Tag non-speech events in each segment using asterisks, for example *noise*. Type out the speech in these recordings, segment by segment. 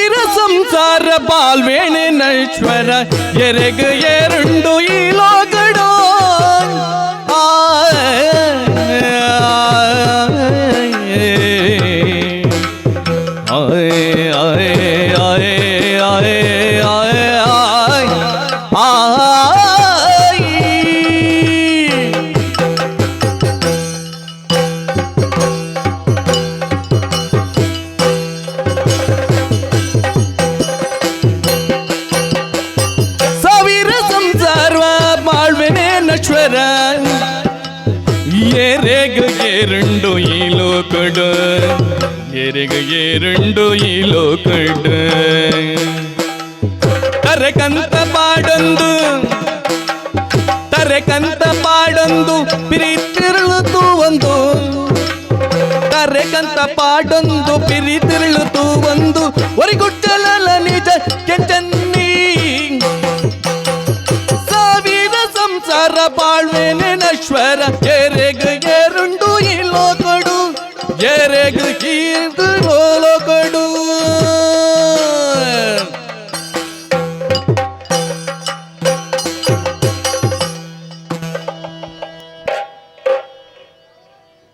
ಸಾವಿರ ಸಂಸಾರ ಬಾಳ್ವೇಣೆ ನೈಶ್ವರ ಎರೆಗ ಎರಡು ಈ ಎರೆಗ ಎರಡು ಈ ಲೋಕಡು ಎರೆಗ ಎರಡು ಈ ಲೋಕಡು ತರಕಂತ ಪಾಡೊಂದು ತರಕಂತ ಪಾಡೊಂದು ಪಿರಿತಿರುಳುತ್ತು ಒಂದು. ತರಕಂತ ಪಾಡೊಂದು ಪಿರಿತಿರುಳುತ್ತು ಒಂದು. ಒರಿಗುಟ್ಟಲ ನಿಜ ಕೆಂಚನ್ನಿ ಬಾಳ್ವೇನೆ ನಶ್ವರ ಎರೆಗ ಎರುಂಡು ಈ ಲೋಕಡು ಎರೆಗ ಕೀರ್ತು ಲೋಕಡು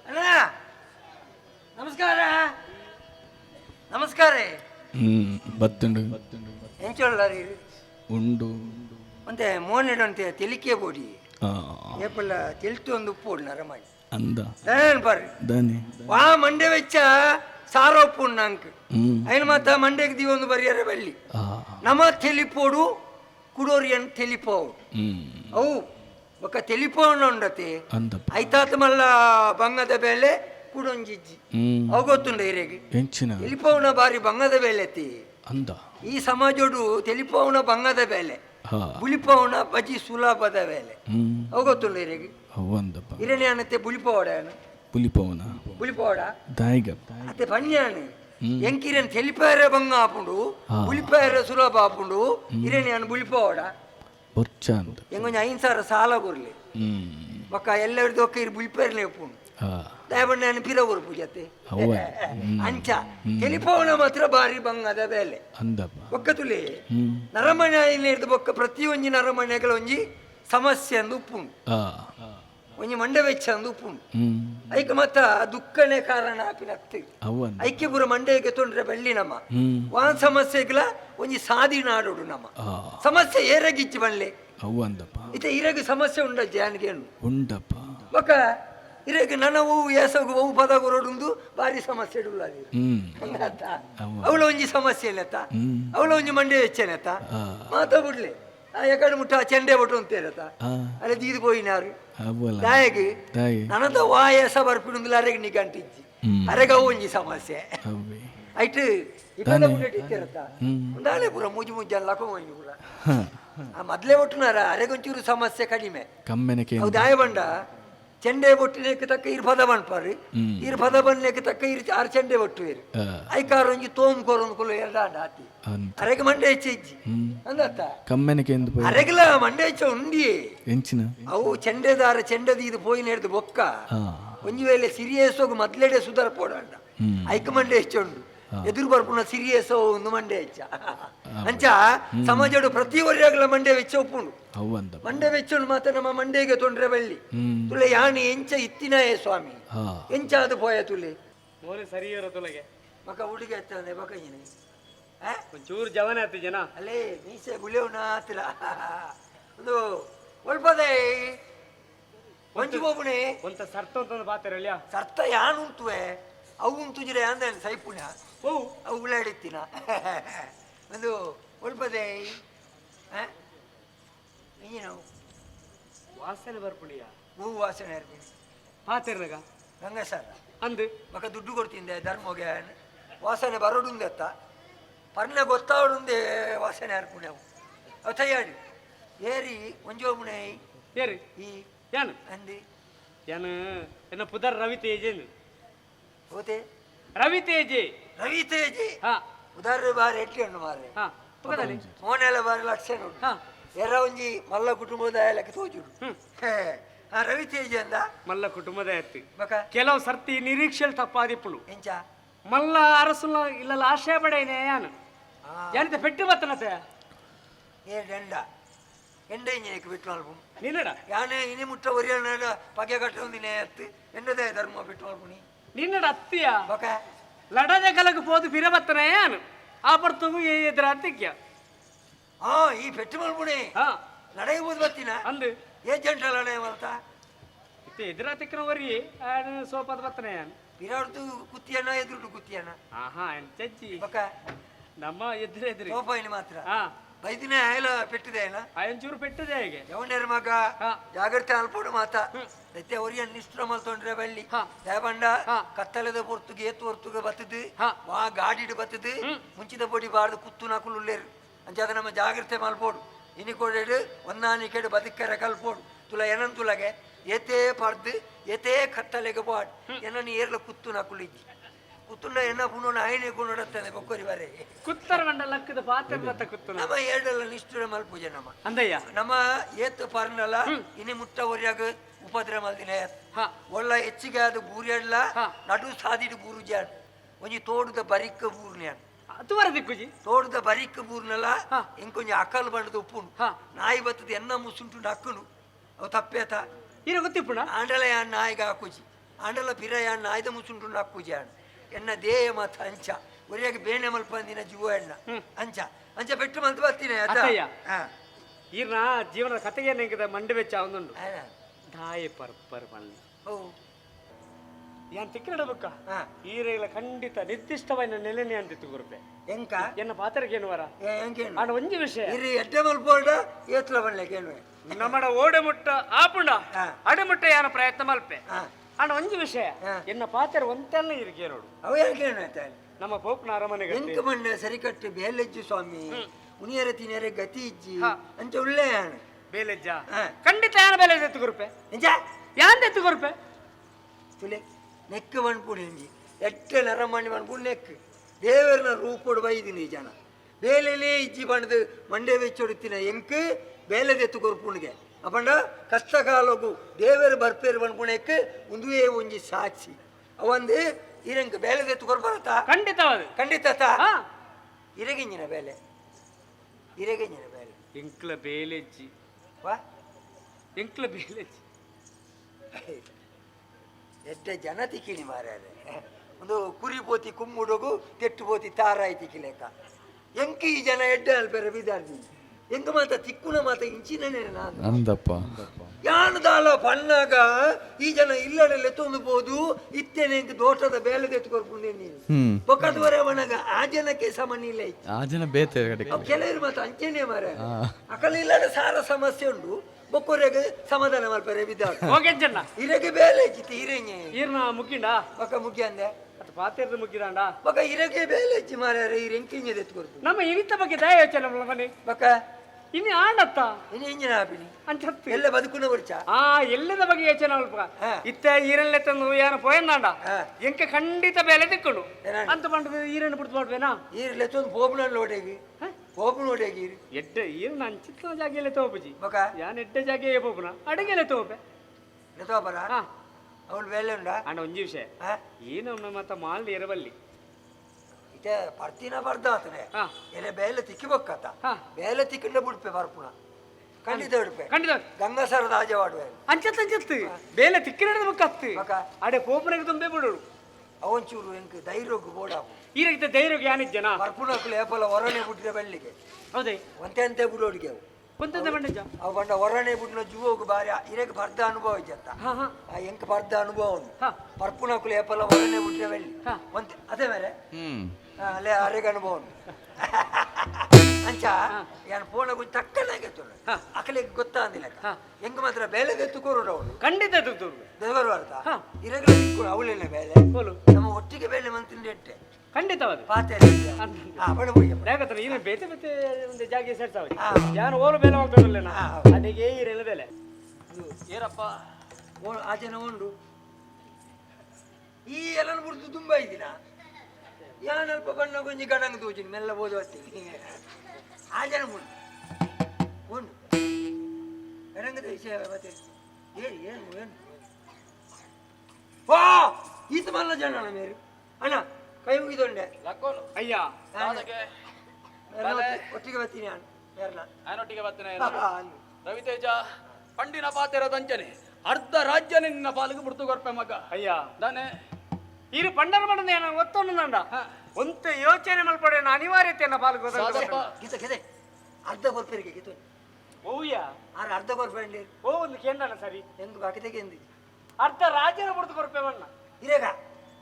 ಅಣ್ಣ ನಮಸ್ಕಾರ. ನಮಸ್ಕಾರ ಹ್ಮ್ ಬತ್ತುಂಡು. ಎಂಚೊಳ್ಳಾರಿ ಉಂಡು. ಮತ್ತೆ ಮೋನೆಡಂತೆ ತೆಲಿಕೆ ಬೋಡಿ. చెప్పలే తెలుస్తుంది ఉప్పు నరమాయి అందా పర్రి దాన్ని వా ಮಂಡೆ ವೆಚ್ಚ ಸಾರೋ ಉಪ್ಪುಂಡು ನಂಗೆ అయిన ಮಾತ ಮಂಡ್ಯಕ್ಕೆ ದಿ ಒಂದು ಬರಿಯರೆ ಬಲ್ಲಿ ನಮ್ಮ ತೆಲಿಪೋಡು ಕುಡೋರಿಯನ್ನು ತೆಲಿಪೋವು. ಅವು ಒಕ ತೆಲಿಪೋಣ ಉಂಡತೆ. ಐತಾತ ಮಲ್ಲ ಬಂಗದ ಬೆಲೆ ಕುಡೊಂಜಿಜ್ಜಿ. ಅವು ಗೊತ್ತುಂಡ ಹಿರೇಗೆ. ತೆಲಿಪೋನ ಬಾರಿ ಬಂಗದ ಬೆಲೆ ಅಂದ. ಈ ಸಮಾಜೋಡು ತೆಲಿಪೋನ ಬಂಗದ ಬೆಲೆ. ಬುಳಿಪವನ ಬಜಿ ಸುಲಭದ ವೇಲೆ ಹೋಗುತ್ತಲ್ಲ ಇರಿಗೆ ಒಂದಪ್ಪ ಇರನೇ ಅನ್ನತ್ತೆ ಬುಳಿಪವಡ ಬುಲಿಪವನ ಬುಳಿಪವಡ ದಾಯಿಗ ಅತ್ತೆ ಪಣ್ಯಾನೆ ಎಂಕಿರನ್ ತೆಲಿಪಾರ ಬಂಗ ಆಪುಂಡು ಬುಳಿಪಾರ ಸುಲಭ ಆಪುಂಡು ಇರನೇ ಅನ್ನು ಬುಳಿಪವಡ ಬೊಚ್ಚಾಂದು ಎಂಗೊಂಜ ಐನ್ ಸಾವಿರ ಸಾಲ ಕೊರ್ಲಿ ಮಕ್ಕ ಎಲ್ಲರದ್ದು ಒಕ್ಕ ಇರು ಬುಳಿಪಾರನೇ ಉಪ್ಪುಂಡು ದಾಯಬಣ್ಣ ನೆನಪಿಲ್ಲ ಅವರು ಪೂಜತೆ. ಅಂಚ. ಟೆಲಿಫೋನ್ ಮಾತ್ರ ಬಾರಿ ಬಂಗದ ಬೇಲೆ. ಒಕ್ಕತುಲೆ ನರಮನೆ ಹಿಡ್ದು ಬೊಕ್ಕ ಪ್ರತಿಯೊಂಜಿ ನರಮನೆಗಳ ಒಂಜಿ ಸಮಸ್ಯೆ ಅಂದು ಉಪ್ಪುಂಡು ಒಂಜಿ ಮಂಡ ವೆಚ್ಚ ಅಂದು ಉಪ್ಪುಂಡು ಐಕ ಮತ್ತ ದುಃಖನೆ ಕಾರಣ ಆಪಿನತ್ತೆ. ಐಕ್ಯ ಪುರ ಮಂಡೆಗೆ ತೊಂದ್ರೆ ಬೆಳ್ಳಿ ನಮ್ಮ ವಾನ್ ಸಮಸ್ಯೆಗಳ ಒಂಜಿ ಸಾದಿ ನಾಡೋಡು ನಮ್ಮ ಸಮಸ್ಯೆ ಏರಗಿಚ್ಚಿ ಬಂಡ್ಲೆ ಇತ ಇರಗ ಸಮಸ್ಯೆ ಉಂಡ ಜಾನ್ಗೆ ಉಂಡಪ್ಪ ಒಕ್ಕ ಇದಕ್ಕೆ ನನವು ಏಸಗು ಪದಗು ರೋಡುಂದು ಬಾರಿ ಸಮಸ್ಯೆ ಇಡುಲಾಗಿ ಅವಳ ಒಂಜಿ ಸಮಸ್ಯೆ ಇಲ್ಲತ್ತ ಅವಳ ಒಂಜಿ ಮಂಡೆ ವೆಚ್ಚನೆತ್ತ ಮಾತ ಬಿಡ್ಲೆ. ಯಾಕಡೆ ಮುಟ್ಟ ಚೆಂಡೆ ಬಟ್ಟು ಅಂತ ಇರತ್ತ ಅಲ್ಲ ದೀದು ಪೋಯಿನಾರು ದಾಯಗೆ ನನದ ವಾ ಏಸ ಬರ್ಪಿಡುಂದಿಲ್ಲ ಅರೆಗೆ ನೀ ಗಂಟಿಜ್ಜಿ ಅರೆಗ ಒಂಜಿ ಸಮಸ್ಯೆ. ಐಟ್ ಇಪ್ಪದ ಇತ್ತಿರತ್ತ ನಾಳೆ ಪೂರ ಮುಜು ಮುಜ್ಜಲ್ಲ ಕೊಂಜಿ ಪೂರ. ಮೊದಲೇ ಒಟ್ಟುನಾರ ಅರೆಗೊಂಚೂರು ಸಮಸ್ಯೆ ಕಡಿಮೆ. ಕಮ್ಮೆನಕ್ಕೆ ದಾಯ ಬಂಡ ಚೆಂಡೆ ಬೊಟ್ಟಿನೇಕ ತಕ್ಕ ಇರ್ ಪದ ಬಣ್ಪಾರಿ ಇರ್ ಪದ ಬಣ್ಣಕ್ಕೆ ತಕ್ಕ ಇರ್ ಆರು ಚೆಂಡೆ ಬೊಟ್ಟು ಆ. ಐಕಾರ ಒಂಜಿ ತೋಮ್ ಕೊರೊಂದು ಎರಡಾಂಡ ಆತಿ. ಅರೆಗೆ ಮಂಡೆ ಹೆಚ್ಚಿ ಅಂದತ್ತ? ಕಮ್ಮೆನಕ್ಕೆ ಎಂದು ಅರೆಗಲ ಮಂಡೆ ಹೆಚ್ಚ ಉಂಡಿ. ಎಂಚಿನ? ಅವು ಚೆಂಡೆದಾರ ಚೆಂಡದ ಇದು ಪೋಯಿನ ಹಿಡಿದು ಬೊಕ್ಕ. ಒಂಜಿ ವೇಳೆ ಸಿರಿಯಸ್ ಹೋಗಿ ಮೊದ್ಲೆಡೆ ಸುಧಾರ ಪೋಡಾಂಡ ಐಕ ಮಂಡೆ ಹೆಚ್ಚುಂಡು ಎದುರು ಬರ್ಪುನ ಸಿರಿಯಸ್ ಒಂದು ಮಂಡೆ ಹೆಚ್ಚ. ಅಂಚ ಸಮಾಜಡು ಪ್ರತಿ ವರ್ಯಗಳ ಮಂಡೆ ವೆಚ್ಚ ಉಪ್ಪುಂಡು ಮಂಡೆ ವೆಚ್ಚ ಮಾತ್ರ ನಮ್ಮ ಮಂಡೆಗೆ ತೊಂದ್ರೆ ಬಳ್ಳಿ. ತುಳೆ ತುಲೆ ಯಾಣಿ ಎಂಚ ಇತ್ತಿನಾಯೇ ಸ್ವಾಮಿ. ಹಾ. ಎಂಚ ಅದು ಪೋಯ ತುಲೆ. ಮೋರೆ ಸರಿ ಇರೋ ತೊಲಗೆ. ಮಕ ಹುಡುಗಿ ಹತ್ತಂದೆ ಬಕಂಜಿನ ಒಂಚೂರು ಜವನ ಆಯ್ತು ಜನ. ಅಲ್ಲೇ ಮೀಸೆ ಗುಳಿಯವನ ಹತ್ತಿರ. ಒಂದು ಒಳ್ಪದೇ. ಒಂಜಿ ಹೋಗುಣೆ ಒಂತ ಸರ್ತ ಅಂತ ಪಾತಿರಲ್ಯ ಸರ್ತ ಯಾನುಂತುವೆ ಅವು ಉಂತುಜಿರೆ ಅಂದ ಸೈಪುಣ್ಯ? ಓ. ಅವು ಉಳ್ಳಾಡಿತ್ತಿನ? ಒಂದು ಒಳ್ಪದೆ ಏನು ವಾಸನೆ ಬರ್ಪುಳಿಯ ಹೂ ವಾಸನೆ ಇರ್ಬೇಕು ಪಾತಿರ್ನಗ? ಗಂಗಸರ. ಅಂದು? ಮಕ ದುಡ್ಡು ಕೊಡ್ತಿಂದೆ ಧರ್ಮಗೆ. ವಾಸನೆ ಬರೋಡುಂದೆತ್ತ ಪರ್ಣ ಗೊತ್ತಾವಡುಂದೆ ವಾಸನೆ ಅರ್ಪುಣೆ ಅವು. ತಯ್ಯಾಡಿ ಏರಿ ಒಂಜೋಬುಣೆ ಏರಿ? ಈ ಏನು ಅಂದಿ. ಏನು ಎನ್ನ ಪುದರ್ ರವಿ ತೇಜೇನು ಹೋತೆ ರವಿ ತೇಜಿ. ರವಿ ತೇಜಿ? ಹಾ. ಉದಾರ ಬಾರಿ ಎಟ್ಲಿ ಉಂಡು ಮಾರೆ? ಹಾ ಪುಗದಲ್ಲಿ ಮೋನೆಲ್ಲ ಬಾರಿ ಲಕ್ಷ ಉಂಟು ಹಾ. ಎರ ಒಂಜಿ ಮಲ್ಲ ಕುಟುಂಬದ ಲೆಕ್ಕ ತೋಜುಡು ಹ್ಮ್. ಹೇ ಆ ರವಿ ತೇಜಿ ಅಂದ? ಮಲ್ಲ ಕುಟುಂಬದ ಎತ್ತಿ ಬಕ. ಕೆಲವು ಸರ್ತಿ ನಿರೀಕ್ಷೆಲ್ ತಪ್ಪಾದಿಪ್ಪುಳು ಎಂಚ? ಮಲ್ಲ ಅರಸುಲ ಇಲ್ಲಲ್ಲ ಆಶಯ ಪಡೆಯನೆ ಯಾನು? ಯಾನಿತ ಪೆಟ್ಟು ಬತ್ತನತೆ ಏ ದಂಡ ಎಂಡ ಇಂಜಿನಿಯಕ್ಕೆ ಬಿಟ್ಟು ಅಲ್ಪುಣಿ ನಿನ್ನಡ? ಯಾನೆ ಇನಿ ಮುಟ್ಟ ಒರಿಯಣ್ಣ ಪಗೆ ಕಟ್ಟ ಒಂದಿನ ಎತ್ತು ಎಂಡದೇ ಅತ್ತಿಯ ಬಕ ಲಡದ ಕಲಗ ಪೋದು ಫಿರ ಬತ್ತನ ಏನು? ಆ ಪಡ್ತಗು ಎದುರ ಅತ್ತಿಕ್ಯ ಆ ಈ ಪೆಟ್ಟು ಮಾಡ್ಬಿಡಿ ಹಾ. ಹೋದ್ ಬತ್ತಿನ ಅಂದು. ಏಜೆಂಟ್ ಲಡೆ ಬರ್ತ? ಇತ್ತೆ ಎದುರ ಅತ್ತಿಕ್ಕನ ವರಿ ಆನು ಸೋಪದ ಬತ್ತನ ಬಿರಾಡ್ದು ಕುತ್ತಿಯನ್ನ ಕುತ್ತಿಯಣ್ಣ ಎದುರುಡು ಕುತ್ತಿಯಣ್ಣ. ಆಹಾ ಚಚ್ಚಿ ಬಕ ನಮ್ಮ ಎದುರು ಎದುರು. ಇಲ್ಲಿ ಮಾತ್ರ. ಹಾ. ಬೈದಿನ ಆಯ್ಲ ಪೆಟ್ಟಿದೆ ಏನ ಅಯಂಚೂರು ಪೆಟ್ಟದೆ ಹೇಗೆ? ಯವನೇರ ಮಗ ಹಾ. ಜಾಗ್ರತೆ ಅಲ್ಪೋಡು ಮಾತ. ಐತೆ ದತ್ತೆ ಒರಿಯ ನಿಷ್ಠ ಮಲ್ತೊಂಡ್ರೆ ಬಳ್ಳಿ. ಹಾ. ದೇವಂಡ ಹಾ. ಕತ್ತಲದ ಪೊರ್ತುಗೆ ಏತು ಹೊರ್ತುಗೆ ಬತ್ತದು. ಹಾ. ವಾ ಗಾಡಿಡ್ ಬತ್ತದು. ಹ್ಮ್. ಮುಂಚಿದ ಪೊಡಿ ಬಾರ್ದು ಕುತ್ತು ನಕುಲು ಉಳ್ಳೇರು ಅಂಚಾದ ನಮ್ಮ ಜಾಗ್ರತೆ ಮಲ್ಪೋಡು. ಇನಿ ಕೊಡೆಡು ಒಂದಾನಿ ಕೆಡು ಬದುಕರ ಕಲ್ಪೋಡು. ತುಲ ಏನನ್ ತುಲಗೆ ಏತೇ ಪಡ್ದು ಏತೇ ಕತ್ತಲೆಗೆ ಬಾಡ್ ಏನನ್ನು ಏರ್ಲ ಕುತ್ತು ನಕುಲು ಇಜ್ಜಿ ಕುತ್ತುಂಡ ಎನ್ನ ಪುನೋನ ಆಯ್ನೆ ಕುಣಡತ್ತಾನೆ ಬೊಕ್ಕೊರಿ ಬರೇ ಕುತ್ತರ ಮಂಡ ಲಕ್ಕದ ಪಾತ್ರ ಬತ್ತ ಕುತ್ತನ ನಮ್ಮ ಏರ್ಡೆಲ್ಲ ನಿಷ್ಠುರ ಮಲ್ಪೂಜೆ ನಮ್ಮ ಅಂದಯ್ಯ ನಮ್ಮ ಏತ್ ಪಾರ್ನಲ್ಲ ಇನಿ ಮುಟ್ಟ ಒರಿಯಾಗ ಉಪದ್ರ ಮಲ್ದಿನ ಏತ್ ಹಾ ಒಳ್ಳ ಹೆಚ್ಚಿಗೆ ಅದು ಬೂರಿಯಡ್ಲ ಹಾ. ನಡು ಸಾದಿಡು ಬೂರು ಜಾಡ್ ಒಂಜಿ ತೋಡುದ ಬರಿಕ್ಕ ಬೂರ್ನ್ಯಾನ್ ತುವರ ದಿಕ್ಕುಜಿ ತೋಡುದ ಬರಿಕ್ಕ ಬೂರ್ನಲ್ಲ ಹಾ. ಇಂಕೊಂಜಿ ಅಕಲ್ ಬಂಡದ ಉಪ್ಪುನು ಹಾ ನಾಯಿ ಬತ್ತದ ಎನ್ನ ಮುಸುಂಟು ಅಕ್ಕನು ಅವು ತಪ್ಪೇತ ಇರ ಗೊತ್ತಿಪ್ಪುಣ ಆಂಡಲ ಯಾನ್ ನಾಯಿಗ ಹಾಕುಜಿ ಆಂಡಲ ಪಿರ ಯಾನ್ ನಾಯ್ದ ಮುಸುಂಟು ಹಾಕುಜಿ ಆಣ್ ಎನ್ನ ದೇಹ ಮತ ಅಂಚ. ಒರಿಯಾಗಿ ಬೇನೆ ಮಲ್ಪಂದಿನ ಜೀವ ಎಲ್ಲ. ಅಂಚ. ಅಂಚ ಬೆಟ್ಟು ಮಲ್ತು ಬರ್ತೀನಿ ಅತ್ತಯ್ಯ. ಈರ್ನ ಜೀವನದ ಕತೆಗೆ ನೆಂಗದ ಮಂಡೆ ವೆಚ್ಚ? ದಾಯ ಪರ್ ಪರ್ ಮಲ್ಲಿ ಓ ಯಾನ್ ತಿಕ್ಕಿಡಬೇಕ ಈರೆಲ್ಲ ಖಂಡಿತ ನಿರ್ದಿಷ್ಟವಾದ ನೆಲೆನೆ ಅಂತಿತ್ತು ಗುರುಪೆ ಎಂಕ ಎನ್ನ ಪಾತ್ರಕ್ಕೆ ಏನು ವರ? ಅಣ್ಣ ಒಂಜಿ ವಿಷಯ. ಇರಿ ಎಡ್ಡೆ ಮಲ್ಪೋಡ ಏತ್ಲ ಬಣ್ಣ ನಮ್ಮಡ ಓಡೆ ಮುಟ್ಟ ಆಪುಂಡ. ಹಾ. ಅಡೆಮುಟ್ಟ ಯಾನ ಪ್ರಯತ್ನ ಮಲ್ಪೆ. ಆನ ಒಂಜಿ ವಿಷಯ ಹಾ. ಎನ್ನ ಪಾತ್ರ ಒಂತೆಲ್ಲ ಇರಿಗೆ ನೋಡು. ಅವ ಆಯ್ತಾ ನಮ್ಮ ಪೋಪ್ನ ಅರಮನೆಗೆ ಎಂಕ ಮಣ್ಣ ಸರಿಕಟ್ಟು ಬೇಲೆಜ್ಜು ಸ್ವಾಮಿ ಉನಿಯರ ತಿನಿಯರೆ ಗತಿ ಇಜ್ಜಿ ಹಾ. ಅಂಚ ಉಳ್ಳೆ ಯಾನು ಬೇಲೆಜ್ಜ? ಹಾ. ಖಂಡಿತ ಯಾನ ಬೇಲೆ ಎತ್ತು ಗುರುಪೆ ನಿಜ? ಯಾನ್ ಎತ್ತು ಗುರುಪೆ ತುಲೆ ನೆಕ್ ಬಣ್ಪುಡು ಹಿಂಜಿ ಎಟ್ಟ ನರಮಣಿ ಬಣ್ಪುಡು ನೆಕ್ ದೇವರನ ರೂಪಡು ಬೈದಿನಿ ಈ ಜನ ಬೇಲೆಲೇ ಇಜ್ಜಿ ಬಂಡದು ಮಂಡೆ ವೆಚ್ಚೊಡುತ್ತಿನ ಎಂಕ್ ಬೇಲೆದೆತ್ತು ಕೊರ್ಪುಣಿಗೆ. ಅಪಂಡ ಕಷ್ಟಕಾಲಗು ದೇವರು ಬರ್ಪೇರು ಬಣ್ಪುಣೆಕ್ ಒಂದುವೇ ಒಂಜಿ ಸಾಕ್ಷಿ ಅವಂದು ಬೇಲೆ ಬೇಲೆದೆತ್ತು ಕೊರ್ಬರತ್ತ ಖಂಡಿತವಾದ ಖಂಡಿತ ಹಾ. ಇರಗಿಂಜಿನ ಬೇಲೆ ಇರಗಿಂಜಿನ ಬೇಲೆ ಎಂಕ್ಲ ಬೇಲೆಜ್ಜಿ ವಾ? ಎಂಕ್ಲ ಬೇಲೆಜ್ಜಿ ಎಡ್ಡೆ ಜನ ತಿಕ್ಕಿಣಿ ಮಾರ್ಯಾರೆ. ಒಂದು ಕುರಿ ಪೋತಿ ಕುಮ್ಮುಡುಗು ತೆಟ್ಟು ಪೋತಿ ತಾರಾಯಿ ತಿಕ್ಕಿಲೇಕ ಎಂಕಿ ಈ ಜನ ಎಡ್ಡೆ ಅಲ್ಪೆರ ಬಿದಾರ್ಜಿ ಎಂಕ ಮಾತ ತಿಕ್ಕುನ ಮಾತ ಇಂಚಿನೇ ನಾನು ಅಂದಪ್ಪ ಯಾನದಾಲ ಪಣ್ಣಾಗ ಈ ಜನ ಇಲ್ಲಡೆಲ್ಲ ಎತ್ತೊಂದು ಬೋದು ಇತ್ತೇನೆ ದೋಷದ ದೋಟದ ಬೇಲೆ ತೆತ್ಕೊರ್ಪುಂಡೆ ನೀನು ಹ್ಮ್ ಬೊಕ್ಕದವರೆ ಅವನಾಗ ಆ ಜನಕ್ಕೆ ಸಮನ್ಯ ಇಲ್ಲ ಇತ್ತು ಆ ಜನ ಬೇತೆ ಕಡೆ ಅವ್ ಕೆಲವರು ಮಾತ್ರ ಅಂಚೆನೆ ಮಾರ. ಅಕಲ ಇಲ್ಲದ ಸಾರ ಸಮಸ್ಯೆ ಉಂಡು ಬೊಕ್ಕೊರೆಗೆ ಸಮಾಧಾನ ಮಾಡ್ತಾರೆ ಬಿದ್ದಾಳು ಹೋಗೆಜ್ಜಣ್ಣ ಇರಗೆ ಬೇಲೆ ಇಚ್ಚಿತ್ತು ಇರೆಂಗೆ ಈರ್ನ ಮುಕ್ಕಿಂಡ ಬೊಕ್ಕ ಮುಖ್ಯ ಅಂದೆ ಅದು ಪಾತ್ರದ ಮುಕ್ಕಿದಾಂಡ ಬೊಕ್ಕ ಇರಗೆ ಬೇಲೆ ಇಚ್ಚಿ ಮಾರ್ಯಾರ ಈ ರೆಂಕಿಂಗ್ ಎತ್ಕೊರ್ತು ನಮ್ಮ ಇರಿತ ಬಗ್ಗೆ ದಯ ಯೋಚನೆ ಮನೆ ಬೊಕ್ಕ ಇನ್ನು ಆಂಡತ್ತ ಇನ್ನು ಇಂಜಿನ ಆಪಿನಿ ಅಂಚತ್ತು ಎಲ್ಲ ಬದುಕುನ ಆ ಎಲ್ಲದ ಬಗ್ಗೆ ಯೋಚನೆ ಅಲ್ಪ. ಇತ್ತ ಈರಲ್ಲೇ ತಂದು ಏನು ಪೋಯನ್ನಾಂಡ. ಎಂಕ ಖಂಡಿತ ಬೆಲೆ ತಿಕ್ಕೊಂಡು? ಅಂತ ಬಂದು ಈರನ್ನು ಬಿಡ್ತು ಮಾಡ್ಬೇನಾ ಈರ್ ತಂದು ಪೋಪುನ ನೋಡೇಗಿ. ಹ? ಪೋಪು ನೋಡೇಗಿ ಇರು ಎಡ್ಡೆ ಈರನ್ನ ಅಂಚಿತ್ತ ಜಾಗೆಯಲ್ಲೇ ತಗೋಪುಜಿ ಬೊಕ್ಕ ಯಾನ್ ಎಡ್ಡೆ ಜಾಗೆ ಪೋಪುನ ಅಡುಗೆಲೆ ತೋಪೆ. ತೋಪರ ಅವಳು ಬೇಲೆ ಉಂಡ? ಅಣ್ಣ ಒಂಜಿ ವಿಷಯ ಏನು ನಮ್ಮ ಮತ್ತ ಮಾಲ್ ಎರವಲ್ಲಿ. ಇತ್ತೆ ಪರ್ತಿನ ಬರ್ದ ಆತನೆ ಹಾ. ಎಲೆ ಬೇಲೆ ತಿಕ್ಕಿ ಬೊಕ್ಕತ್ತ ಹಾ. ಬೇಲೆ ತಿಕ್ಕಿಂಡ ಬಿಡ್ಪೆ ಬರ್ಪುಣ ಖಂಡಿತ ಬಿಡ್ಪೆ. ಖಂಡಿತ ಗಂಗಸರದ ಮಾಡುವೆ ಅಂಚತ್ ಅಂಚತ್. ಬೇಲೆ ತಿಕ್ಕಿನ ಬಕ್ಕತ್ತು ಬೊಕ್ಕ. ಅಡೆ ಪೋಪನಿಗೆ ತುಂಬೆ ಬಿಡೋಡು ಅವಂಚೂರು ಎಂಕ್ ಧೈರ್ಯಕ್ಕೆ ರೀತಿ ಈರಗಿತ ಧೈರ್ಯಕ್ಕೆ ಯಾನಿಜ್ಜನ ಬರ್ಪುಣಕ್ಕಲು ಲೇಪಲ ಹೊರನೆ ಬಿಟ್ಟಿರ ಬೆಳ್ಳಿಗೆ. ಹೌದೇ. ಒಂತೆ ಅಂತೆ ಬಿಡೋಡಿಗೆ ಅವು. ಕೊಂತಂದ ಅವು ಬಂಡ ಹೊರನೆ ಬಿಟ್ಟಿನ ಜುವೋಗು ಬಾರಿ ಇರಕ್ಕೆ ಬರ್ದ ಅನುಭವ ಇದ್ದಂತ ಹಾ ಹಾ. ಆ ಎಂಕ್ ಬರ್ದ ಅನುಭವ ಪರ್ಪುಣಕ್ಕಲು ಏಪಲ ಹೊರನೆ ಬಿಟ್ಟಿರ ಬೆಳ್ಳಿ. ಹಾ. ಒಂತೆ ಅದೇ ಮೇರೆ ಹ್ಮ್. ಆ, ಅಲ್ಲೇ ಅರೆಗೆ ಅನುಭವ ಅಂಚ ಯಾನ್ ಫೋನ್ ಗುಂಜಿ ತಕ್ಕನಾಗೆ ಹಾ. ಅಕಲಿಗೆ ಗೊತ್ತಾಂದಿಲ್ಲ ಹಾ. ಎಂಗ್ ಮಾತ್ರ ಬೇಲೆ ಎತ್ತುಕೋರು ಅವಳು. ಖಂಡಿತ ತುತ್ತೂರು ದೇವರು ಅರ್ಥ ಹಾ. ಅವಳಿಲ್ಲ ಬೇಲೆ ನಮ್ಮ ಒಟ್ಟಿಗೆ ಬೇಲೆ ಮಂತಿಂದ ಇಟ್ಟೆ. ಖಂಡಿತವಾದ ಪಾತೆ ಹೋಗಿ ಯಾಕಂದ್ರೆ ಇನ್ನು ಬೇತೆ ಬೇತೆ ಒಂದು ಜಾಗ ಸೇರ್ತಾವೆ ಯಾರು ಓರು ಬೇಲೆ ಹೋಗ್ತಾರಲ್ಲ ಅದಕ್ಕೆ ಇರಲ್ಲ ಬೇಲೆ. ಏರಪ್ಪ ಓ- ಆ ಜನ ಉಂಡು. ಈ ಎಲ್ಲ ಮುರಿದು ತುಂಬಾ ಇದ್ದೀನ? ಯಾನಲ್ಪ ಬಣ್ಣ ಗುಂಜಿ ಗಡಂಗ ತೋಚಿನಿ ಮೆಲ್ಲ ಓದು ಬರ್ತೀನಿ ಆ ಜನ ಗಡಂಗದ ವಿಷಯ ಮತ್ತೆ ಏನು ಏನು ಈತ ಮಲ್ಲ ಜನ ಮೇರು ಅಣ್ಣ ಕೈ ಮುಗಿದೊಂಡೆ ಅಯ್ಯ ಒಟ್ಟಿಗೆ ಬರ್ತೀನಿ ಅಣ್ಣೊಟ್ಟಿಗೆ ಬರ್ತೀನಿ ನಾನೊಟ್ಟಿಗೆ. ರವಿತೇಜ ಪಂಡಿನ ಪಾತೆರ ದಂಚನೆ ಅರ್ಧ ರಾಜ್ಯ ನಿನ್ನ ಪಾಲಿಗೆ ಬಿಡ್ತು ಕೊರ್ಪೆ ಮಗ ಅಯ್ಯ ದಾನೆ ಇರು ಪಂಡರ ಬಣ್ಣದ ಏನ ಒತ್ತೊಂದು ನಂಡ ಒಂತ ಯೋಚನೆ ಮಲ್ಪಡೆ ಅನಿವಾರ್ಯತೆಯನ್ನ ಪಾಲ್ಗೋದ ಗೀತ ಗೆದೆ ಅರ್ಧ ಬರ್ಪೇರಿಗೆ ಗೀತು. ಓಯ್ಯ ಆರು ಅರ್ಧ ಬರ್ಪೇಂಡಿ ಓ ಒಂದು ಕೇಂದ್ರ ಸರಿ. ಎಂದು ಬಾಕಿ ತೆಗೆಂದಿ ಅರ್ಧ ರಾಜ್ಯನ ಬಿಡ್ತು ಬರ್ಪೇವಣ್ಣ ಇರೇಗ?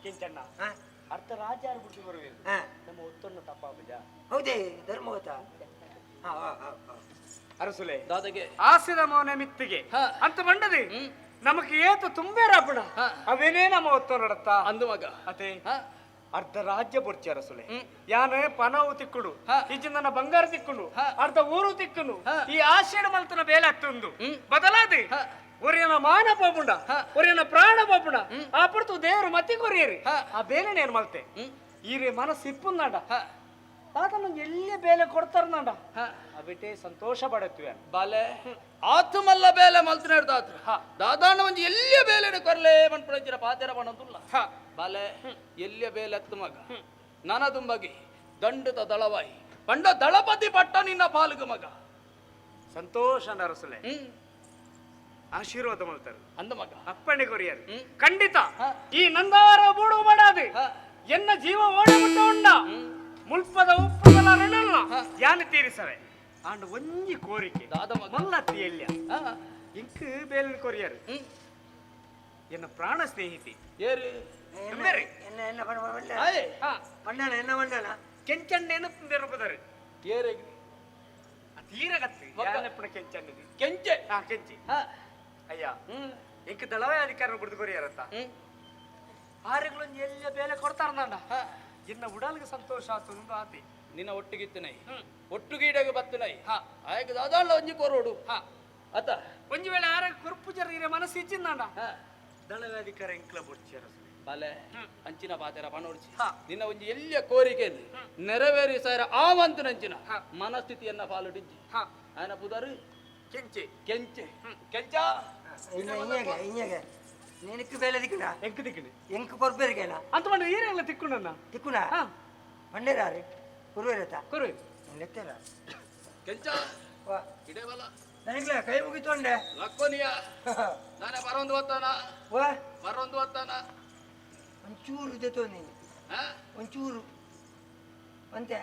ಕೆಂಚಣ್ಣ. ಹಾ. ಅರ್ಧ ರಾಜ್ಯ ಬಿಡ್ತು ಹಾ. ನಮ್ಮ ಒತ್ತೊಂದು ತಪ್ಪಾಬುಜ ಹೌದೇ ಧರ್ಮವತ ಹಾ ಹಾ ಹಾ ಹಾ. ಅರಸುಲೆ ದಾದಗೆ. ಆಸಿದ ಮೌನ ಮಿತ್ತಿಗೆ. ಅಂತ ಬಂಡದಿ ನಮಗೆ ಏತು ತುಂಬೇ ರಾಬಣ. ಅವೇನೇ ನಮ್ಮ ಒತ್ತು ನಡತ್ತಾ ಅಂದು ಮಗ ಅತೆ ಹಾ ಅರ್ಧ ರಾಜ್ಯ ಬೊರ್ಚಿ ಸುಳೆ ಯಾನೇ ಪನವು ತಿಕ್ಕುಡು. ಈಚೆ ನನ್ನ ಬಂಗಾರ ತಿಕ್ಕುಡು. ಅರ್ಧ ಊರು ತಿಕ್ಕುನು. ಈ ಆಷಾಢ ಮಲ್ತನ ಬೇಲೆ ಹತ್ತೊಂದು. ಬದಲಾದಿ. ಒರಿಯನ ಮಾನ ಪಾಪುಂಡ ಹಾ. ಒರಿಯನ ಪ್ರಾಣ ಪಾಪುಂಡ ಆ ಪಡ್ತು ದೇವರು ಮತಿ ಕೊರಿಯರಿ. ಆ ಬೇಲೆ ನೇನು ಮಲ್ತೆ ಈ ಈರೆ ಮನಸ್ಸು ಇಪ್ಪುಂದಾಂಡ ಆತನ ಎಲ್ಲಿ ಬೇಲೆ ಕೊಡ್ತಾರನಾಂಡ ಬಿಟ್ಟೆ ಸಂತೋಷ ಪಡತ್ವಿ. ಬಾಲೆ ಆತು ಮಲ್ಲ ಬೇಲೆ ಮಲ್ತನ ಹಿಡ್ದಾತ್ರ ದಾದಾಣ ಒಂಜಿ ಎಲ್ಲಿಯ ಬೇಲೆ ಕೊರ್ಲೆ ಮನ್ಪುಳಂಚಿನ ಪಾತೆರ ಬಣ್ಣದುಲ್ಲ ಬಾಲೆ ಎಲ್ಲಿಯ ಬೇಲೆ ಅತ್ತು ಮಗ? ನನದುಂಬಗಿ ದಂಡದ ದಳವಾಯಿ. ಪಂಡ ದಳಪತಿ ಪಟ್ಟ ನಿನ್ನ ಪಾಲುಗು ಮಗ. ಸಂತೋಷ ನರಸಲೆ. ಹ್ಮ್. ಆಶೀರ್ವಾದ ಮಾಡ್ತಾರೆ ಅಂದ ಮಗ. ಅಪ್ಪಣೆ ಕೊರಿಯರು. ಖಂಡಿತ. ಈ ನಂದಾರ ಬೂಡು ಮಾಡಾದೆ. ಎನ್ನ ಜೀವ ಓಡಬಿಟ್ಟ ಉಂಡ ಮುಲ್ಪದ ಉಪ್ಪು ಋಣಲ್ಲ ಯಾನ ತೀರಿಸವೆ? ಆಂಡ ಒಂಜಿ ಕೋರಿಕೆ. ಮಲ್ಲತ್ತಿ ಎಲ್ಯ ಹಾ. ಇಂಕ್ ಬೇಲಿನ ಕೊರಿಯರು. ಹ್ಮ್. ಎನ್ನ ಪ್ರಾಣ ಸ್ನೇಹಿತಿ. ಏರು? ಎನ್ನ. ಎನ್ನ ಎನ್ನ ಪಂಡ ಪಂಡ ಆಯ್ ಹಾ. ಪಂಡನ ಎನ್ನ ಪಂಡನ ಕೆಂಚಣ್ಣೇನು ಬೆರಪದರು ಏರೆ? ತೀರಗತ್ತಿ. ಮಕ್ಕ. ಕೆಂಚಣ್ಣ ಕೆಂಚೆ. ಹಾ ಕೆಂಚಿ. ಹಾ. ಅಯ್ಯ. ಹ್ಮ್. ಇಂಕ್ ದಳವೇ ಅಧಿಕಾರ ಬಿಡ್ದು ಕೊರಿಯರತ್ತ? ಹ್ಮ್. ಆರೆಗಳೊಂದು ಎಲ್ಲ ಬೇಲೆ ಕೊಡ್ತಾರನಾಂಡ ಹಾ. ಇನ್ನ ಉಡಲ್ಗೆ ಸಂತೋಷ ಆತು ಒಂದು ಆತಿ. ನಿನ್ನ ಒಟ್ಟಿಗಿತ್ತನೈ ಒಟ್ಟುಗೀಡಾಗ ಬತ್ತನೈ ಹಾ. ಆಯ್ಕೆ ದಾದಾಳ ಒಂಜಿ ಕೊರೋಡು. ಹಾ. ಅತ್ತ ಒಂಜಿ ವೇಳೆ ಆರ ಕುರುಪು ಜರ ಮನಸ್ಸು ಇಚ್ಚಿಂದಾಂಡ. ಹಾ. ದಳವೇ ಅಧಿಕಾರ ಇಂಕ್ಲ ಬುಡ್ಚಿಯರ ಬಾಲೆ ಅಂಚಿನ ಪಾತೆರ ಪಣೋಡ್ಚಿ ಹಾ. ನಿನ್ನ ಒಂಜಿ ಎಲ್ಲಿಯ ಕೋರಿಕೆಯನ್ನು ನೆರವೇರಿ ಸಾರ ಆವಂತು ನಂಚಿನ ಮನಸ್ಥಿತಿಯನ್ನ ಪಾಲುಡಿಜ್ಜಿ ಹಾ. ಆಯನ ಪುದರು ಕೆಂಚೆ. ಕೆಂಚೆ. ಕೆಂಚ. ಎಂಕ ಬೇಲೆ ದಿಕ್ಕುನ? ಎಂಕ್ ದಿಕ್ಕಿನಿ. ಎಂಕ್ ಕೊರ್ಬೇರಿಗೆನ ಅಂತ ಮಾಡಿ ಈರೆಲ್ಲ ತಿಕ್ಕೊಂಡನ್ನ ತಿಕ್ಕುನ? ಹಾ. ಪಂಡೇರಾರಿ ಕುರುವೇರತ ಕೊರು ನೆತ್ತೆರ ಕೆಂಚ. ವಾ. ಇಡೇವಲ್ಲ ನನಗ್ಲ ಕೈ ಮುಗಿತೊಂಡೆ ಲಕ್ಕೋನಿಯ. *laughs* ನಾನೇ ಬರೊಂದು ಹೊತ್ತಾನ. ವಾ. ಬರೊಂದು ಹೊತ್ತಾನ. ಒಂಚೂರು ಇದೆ ನೀನು. ಹಾ? ಒಂಚೂರು. ಅಂತೆ.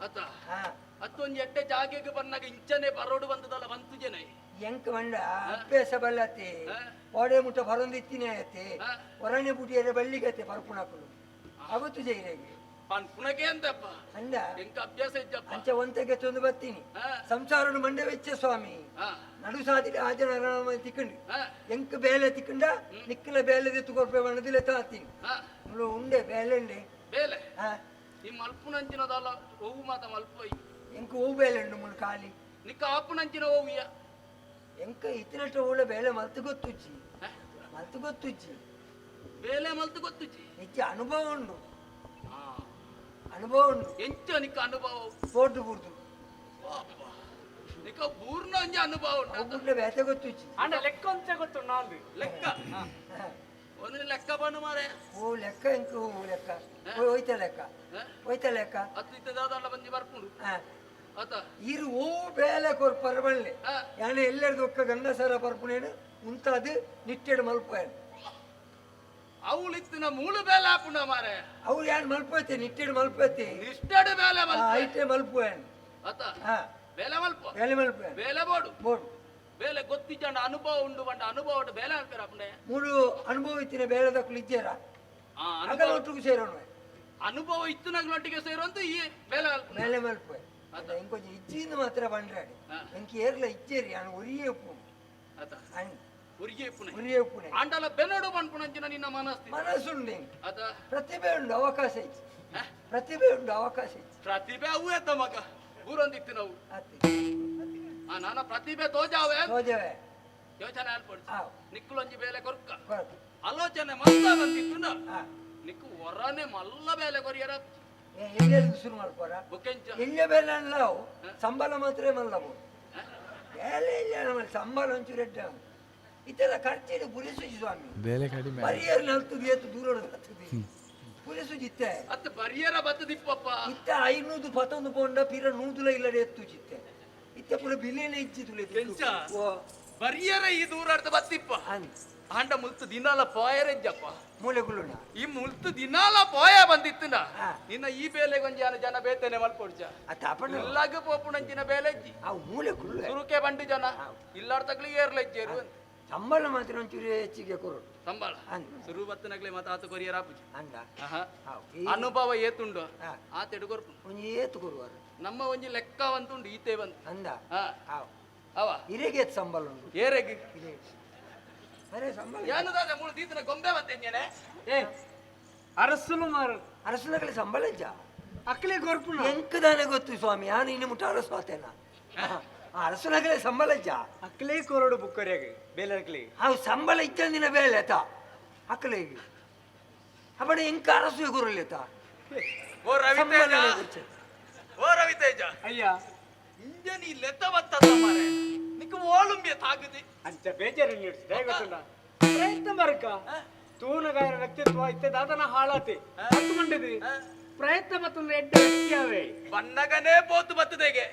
ಅತ್ತ? ಹಾ. ಅತ್ತೊಂದು ಎಟ್ಟೆ ಜಾಗೆಗೆ ಬಂದಾಗ ಇಂಚನೆ ಬರೋಡು ಬಂದದಲ್ಲ ಬಂತು ಜನ ಎಂಕ್ ಮಂಡ ಅಭ್ಯಾಸ ಬಲ್ಲತೆ ಒಡೆ ಮುಟ್ಟ ಬರೊಂದಿತ್ತಿನೇ ಇತ್ತಿನ ಆಯತೆ ಹೊರನೆ ಬುಟಿಯರೆ ಬಳ್ಳಿಗತ್ತೆ ಪರ್ಪುಣಕಲು ಅವತ್ತು ಜೈರೆಗೆ ಅಂದ. ಎಂಕ ಅಭ್ಯಾಸ ಇದ್ದಪ್ಪ. ಅಂಚ ಒಂತಕ್ಕೆ ತಂದು ಸಂಸಾರನು ಮಂಡೆ ವೆಚ್ಚ ಸ್ವಾಮಿ. ನಡು ಸಾಧಿಕ ಆಜನ ತಿಕ್ಕಂಡು. ಎಂಕ್ ಬೇಲೆ ತಿಕ್ಕಂಡ ನಿಕ್ಕಲ ಬೇಲೆ ತೆತ್ತು ಕೊರ್ಪೆ ಬಣ್ಣದಿಲ್ಲ ತಾತೀನಿ. ಉಂಡೆ ಬೇಲೆ ಉಂಡೆ. ಬೇಲೆ? ನಿಮ್ಮ ಈ ಮಲ್ಪುನಂಚಿನದಲ್ಲ ಓವು ಮಾತ ಮಲ್ಪೈ ಎಂಕ್ ಹೂ ಬೇಲೆ ಉಂಡು ಮುಳು ಖಾಲಿ. ನಿಕ್ಕ ಆಪುನಂಚಿನ ಓವಿಯ. ಎಂಕ ಇತ್ತಿನಷ್ಟು ಊಳ ಬೇಲೆ ಮಲ್ತು ಗೊತ್ತುಜ್ಜಿ ಮಲ್ತು ಗೊತ್ತುಜ್ಜಿ ಬೇಲೆ ಮಲ್ತು ಗೊತ್ತುಜಿ ಹೆಚ್ಚು ಅನುಭವ ಉಂಡು. ಹಾ. ಅನುಭವ ಉಂಡು. ಎಂಚ ನಿಕ್ಕ ಅನುಭವ ಪೋಟು ಬುರ್ದು. ನಿಕ್ಕ ಪೂರ್ಣ ಒಂಜಿ ಅನುಭವ ಉಂಡು ಅವುಡ್ಲ ಬೇತೆ ಗೊತ್ತುಜ್ಜಿ ಅಣ್ಣ ಲೆಕ್ಕ ಅಂತ ಗೊತ್ತು ನಾಲ್ಕು ಲೆಕ್ಕ? ಹಾ. ಒಂದು ಲೆಕ್ಕ ಬಣ್ಣ ಮಾರೆ. ಓ ಲೆಕ್ಕ ಎಂಕ ಹೂ ಲೆಕ್ಕ. ಓ ಹೋಯ್ತ ಲೆಕ್ಕ? ಹೋಯ್ತ ಲೆಕ್ಕ. ಹತ್ತು ಬರ್ಪುಂಡು. ಹಾ. ಆತ ಇರು ಓ ಬೇಲೆ ಕೊರ್ ಪರಬಳ್ಳೆ ಯಾನೆ ಎಲ್ಲರದು ಒಕ್ಕ ಗಂಡಸರ ಪರ್ಪುಣೇನು? ಮುಂತಾದು ನಿಟ್ಟೆಡು ಮಲ್ಪೇನು ಅವಳಿತ್ತಿನ ಮೂಳು ಬೇಲೆ ಮಾರೆ. ಅವ್ರು ಯಾರು ಮಲ್ಪೈತೆ ನಿಟ್ಟೆಡು ಮಲ್ಪೈತೆ ನಿಷ್ಠಡು ಬೇಲೆ ಮಲ್ಪ ಐಟೆ ಹಾ. ಬೇಲೆ ಮಲ್ಪ ಬೇಲೆ ಮಲ್ಪ ಬೇಲೆ ಬೋಡು. ಬೋಡು. ಬೇಲೆ ಗೊತ್ತಿಜ್ಜಂಡ ಅನುಭವ ಉಂಡು ಬಂಡ ಅನುಭವ ಬೇಲೆ ಹಾಕ್ತಾರ ಅಪ್ಪಣೆ ಮೂರು ಅನುಭವ ಇತ್ತಿನ ಬೇಲೆ ದಕ್ಕಲು ಆಗ ಅನುಭವ ಒಟ್ಟಿಗೆ ಸೇರೋಣ ಅನುಭವ ಇತ್ತು ಒಟ್ಟಿಗೆ ಸೇರುವಂತ ಈ ಬೇಲೆ ಮಲ್ಪ ಬೇಲೆ ಮಲ್ಪೆ ಅನ್ ಉರಿಗೆ ಪುಣೆ ಒರಿಯೇ ಉಪ್ಪುನೆ. ಆಂಡಲ ಬೆನ್ನಡು ಬಂದ್ಪುಣಂಚಿನ ನಿನ್ನ ಮನಸ್ತಿ ಮನಸ್ಸುಂಡು ಎಂಕ್. ಪ್ರತಿಭೆ ಉಂಡು ಅವಕಾಶ ಐತಿ? ಪ್ರತಿಭೆ ಉಂಡು ಅವಕಾಶ ಐತಿ ಪ್ರತಿಭೆ ಅವು ಎತ್ತ ಮಗ. ಊರೊಂದಿತ್ತು ನಾವು. ನಾನ ಪ್ರತಿಭೆ ತೋಜಾವೆ. ತೋಜಾವೆ. ಯೋಚನೆ ಅಲ್ಪಡ್ಸಿ ಹಾ ನಿಕ್ಕುಲೊಂಜಿ ಬೇಲೆ ಕೊರ್ಕ. ಆಲೋಚನೆ ಮಲ್ಲ ಬಂದಿತ್ತು ನಿಕ್ಕು ಹೊರನೆ ಮಲ್ಲ ಬೇಲೆ ಕೊರಿಯರ. ಎಲ್ಲೆಲ್ಲಿ ಶುರು ಮಾಡ್ಕೋರ ಎಲ್ಲಿ ಬೇಲೆ ಅಲ್ಲವು ಸಂಬಳ ಮಾತ್ರ ಮಲ್ಲವು ಬೇಲೆ ಇಲ್ಲ ನಮ್ಮಲ್ಲಿ ಸಂಬಳ ಒಂಚೂರು ಎಡ್ಡ ಇತ್ತೆಲ್ಲ ಖರ್ಚಿಡು ಸುಜಿ ಸ್ವಾಮಿ. ಬೇಲೆ ಕಡಿಮೆ. ಪರಿಯರ್ ನಲ್ತದು ಏತು ದೂರ ಹತ್ತದು ಸುಜಿ ಇತ್ತೆ. ಅತ್ತ ಪರಿಯರ ಬತ್ತದಿಪ್ಪಪ್ಪ ಇತ್ತ ಐನೂದು ಪತ್ತೊಂದು ಪೌಂಡ ಪಿರ ನೂದುಲ ಇಲ್ಲಡೆ ಎತ್ತು ಜಿತ್ತೆ ಇತ್ತ ಪುರ ಬಿಲೇನೆ ಇಜ್ಜಿ ತುಲೆ ಕೆಂಚ? ಓ. ಪರಿಯರ ಈ ದೂರ ಅರ್ಧ ಬತ್ತಿಪ್ಪ. ಅನ್ ಆಂಡ ಮುಲ್ತು ದಿನಾಲ ಪೋಯರೆಜ್ಜಪ್ಪ ಮೂಲೆ ಗುಳ್ಳುಣ ಈ ಮುಲ್ತು ದಿನಾಲ ಪೋಯ ಬಂದಿತ್ತು ಹಾ. ನಿನ್ನ ಈ ಬೇಲೆ ಗೊಂಜಿ ಜನ ಜನ ಬೇತೇನೆ ಮಲ್ಪೊಡ್ಜ ಎಲ್ಲಾಗ ಪೋಪುಣಂಚಿನ ಬೇಲೆಜ್ಜಿ. ಅವು ಮೂಲೆ ಗುಳ್ಳೆ ಸುರುಕೆ ಬಂಡಿ ಜನ. ಇಲ್ಲಾರ ತಗ್ಲಿ ಏರ್ಲೆಜ್ಜೇರು ಸಂಬಳ ಮಾತ್ರ ಒಂಚೂರು ಹೆಚ್ಚಿಗೆ ಕೊರು ಸಂಬಳ. ಸುರು ಬತ್ತನಗ್ಲೆ ಮಾತ ಆತ ಕೊರಿಯರ ಆಪುಜಿ. ಅಂಡ ಅನುಭವ ಏತುಂಡು. ಆತ ಎಡುಗೊರ್ಪು ಒಂಜಿ ಏತು ಕೊರುವರು ನಮ್ಮ ಒಂಜಿ ಲೆಕ್ಕ ಒಂತುಂಡು ಈತೆ ಬಂತು. ಅಂದ. ಅವ. ಇರೆಗೆ ಸಂಬಳ ಉಂಟು. ಏರೆಗ್? ಇರೆ ಅರೆ ಸಂಬಳ ಯಾನದಾದ ಮೂಳು ದೀತನ ಗೊಂಬೆ ಬಂತೇನೆ ಏ ಅರಸಲು ಮಾರು. ಅರಸನಗಲಿ ಸಂಬಳ ಇಜ್ಜ ಅಕ್ಲೆ ಗೊರ್ಪುಣ ಎಂಕದಾನೆ ಗೊತ್ತು ಸ್ವಾಮಿ ನಾನು ಇನ್ನು ಮುಟ್ಟ ಅರಸ್ವಾತೇನ ಆತೇನ. ಅರಸನಗಲಿ ಸಂಬಳ ಇಜ್ಜ ಅಕ್ಲೆ ಕೊರಡು ಬುಕ್ಕರಿಯಾಗ ಬೇಲಕ್ಲಿ ಅವು ಸಂಬಳ ಇಚ್ಚಂದಿನ ಬೇಲೆ ಆತ ಅಕ್ಕಲಿಗೆ ಅಬಡ ಎಂಕ ಅರಸು ಗುರುಲಿ ಆತ ಓ ರವಿತೇಜ. ಓ ರವಿತೇಜ. ಅಯ್ಯ. ಇಂಜ ನೀ ಲೆತ್ತ ಬತ್ತದ ಮಾರೆ ನಿಕ್ ಓಲುಂಬೆ ತಾಗದಿ. ಅಂತ ಬೇಜಾರು ನೀಡ್ಸಿದೆ ಗೊತ್ತುಂಡ ಪ್ರಯತ್ನ ಬರಕ ತೂನಗಾರ ವ್ಯಕ್ತಿತ್ವ ಇತ್ತೆ ದಾದನ ಹಾಳಾತಿ. ಮಂಡಿದಿ ಪ್ರಯತ್ನ ಮತ್ತೊಂದು ಎಡ್ಡ ವ್ಯಕ್ತಿಯಾವೆ. ಬಣ್ಣಗನೇ ಬೋತು ಬತ್ತದೆಗೆ.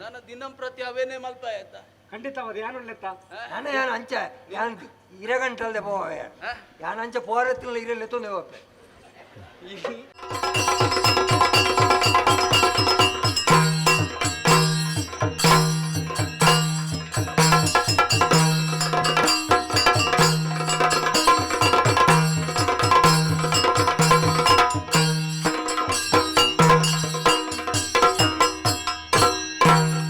ನನ್ನ ದಿನಂ ಪ್ರತಿ ಅವೇನೇ ಮಲ್ಪ ಆಯ್ತಾ? ಖಂಡಿತ ಅವ್ರು ಯಾನು ಲೆತ್ತ ನಾನು ಯಾನು ಅಂಚ ಯಾನ್ ಇರಗಂಟಲ್ದೆ ಪೋವೆ ಯಾನ್ ಅಂಚ ಪೋರತ್ತಿನಲ್ಲಿ ಇರಲ್ಲ ತೊಂದೆ ಹೋಗ್ತೆ ಈ